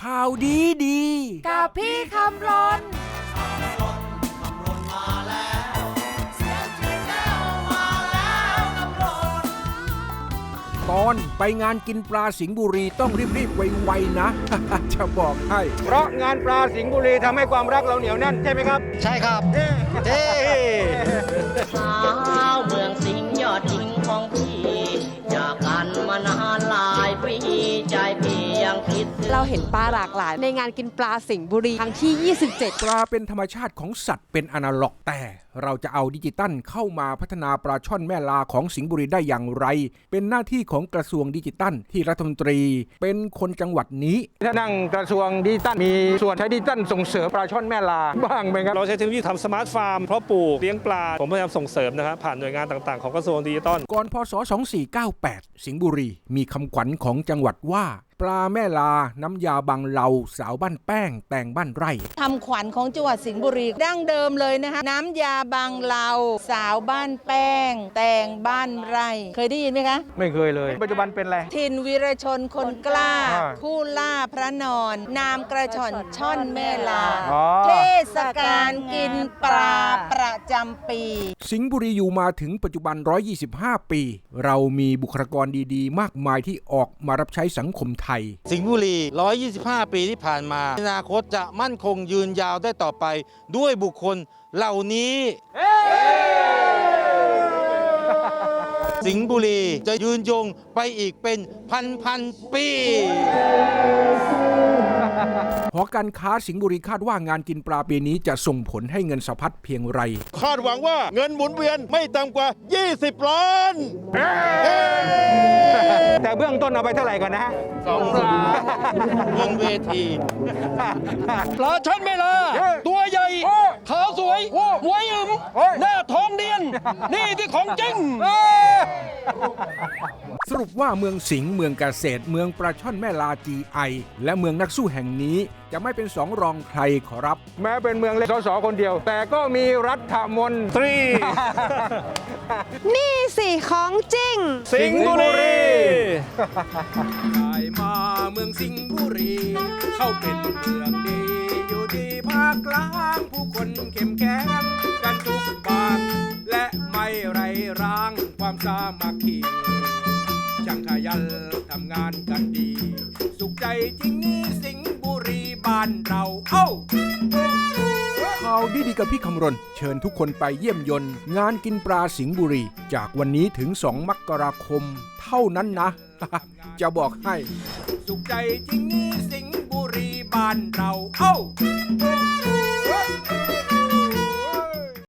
ข่าวดีดี กับพี่คำรนตอนไปงานกินปลาสิงห์บุรีต้องรีบๆไวๆนะ จะบอกให้ เพราะงานปลาสิงห์บุรีทำให้ความรักเราเหนียวแน่นใช่ไหมครับ ใช่ครับเท่สาวเมืองสิงห์ยอดหญิงของพี่ จากกันมานานหลายปีใจพี่ ยังคิดถึงเราเห็นปลาหลากหลาย ในงานกินปลาสิงห์บุรีครั้งที่ 27 ปลาเป็นธรรมชาติของสัตว์เป็นอนาล็อกแต่ เราจะเอาดิจิตัลเข้ามาพัฒนาปลาช่อนแม่ลาของสิงห์บุรีได้อย่างไร เป็นหน้าที่ของกระทรวงดิจิตัลที่รัฐมนตรี เป็นคนจังหวัดนี้ถ้านั่งกระทรวงดิจิตัลมีส่วนใช้ดิจิตัลส่งเสริมปลาช่อนแม่ลาบ้างไหมครับเราใช้เทคโนโลยีทำสมาร์ทฟาร์มเพาะปลูกเลี้ยงปลาผมพยายามส่งเสริมนะครับผ่านหน่วยงานต่างๆของกระทรวงดิจิทัลก่อนพศ 2498 สิงห์บุรีมีคำขวัญของจังหวัดว่า ปลาแม่ลา น้ำยาบางเลาสาวบ้านแป้ง แต่งบ้านไร่ทำขวัญของจังหวัดสิงห์บุรีดั้งเดิมเลยนะคะน้ำยาบางเลาสาวบ้านแป้ง แต่งบ้านไร่ เคยได้ยินไหมคะ ไม่เคยเลย ปัจจุบันเป็นอะไรทินวีรชนคนกล้า อ่า ผู้ล่าพระนอน นามกระชอนช่อนแม่ลา อ๋อ เทศกาลกินปลาประจำปี สิงห์บุรีอยู่มาถึงปัจจุบัน 125 ปี เรามีบุคลากรดีๆ มากมายที่ออกมารับใช้สังคมไทย สิงห์บุรี 125 ปีที่ผ่านมา อนาคตจะมั่นคงยืนยาวได้ต่อไป ด้วยบุคคลเหล่านี้ สิงห์บุรีจะยืนยงไปอีกเป็นพันพันๆปี หอการค้าสิงห์บุรีคาดว่างานกินปลาปีนี้จะส่งผลให้เงินสะพัดเพียงไร คาดหวังว่าเงินหมุนเวียนไม่ต่ำกว่า 20 ล้าน แต่เบื้องต้นเอาไปเท่าไหร่ก่อนนะฮะสองล้านบนเวทีปลาช่อนเมลา ตัวใหญ่ขาวสวยหวยอึมหน้าทองเดียน นี่ที่ของจริง สรุปว่าเมืองสิงห์เมืองเกษตร เมืองปลาช่อนแม่ลา GI และเมืองนักสู้แห่งนี้จะไม่เป็นสองรองใครขอรับ แม้เป็นเมืองเล็กสสคนเดียว แต่ก็มีรัฐมนตรี นี่สิของจริง สิงห์บุรีได้มาเมืองสิงห์บุรี เข้าเป็นเมืองดี อยู่ดีภาคกลางผู้คนเข้มแข็ง สามัคคีช่างขยันทำงานกันดี สุขใจจริงนี่สิงห์บุรีบ้านเราเอ้าข่าวดีๆกับพี่คำรณ เชิญทุกคนไปเยี่ยมยนต์ งานกินปลาสิงห์บุรี จากวันนี้ถึง 2 มกราคม เท่านั้นนะ จะบอกให้ สุขใจจริงนี่สิงห์บุรีบ้านเราเอ้า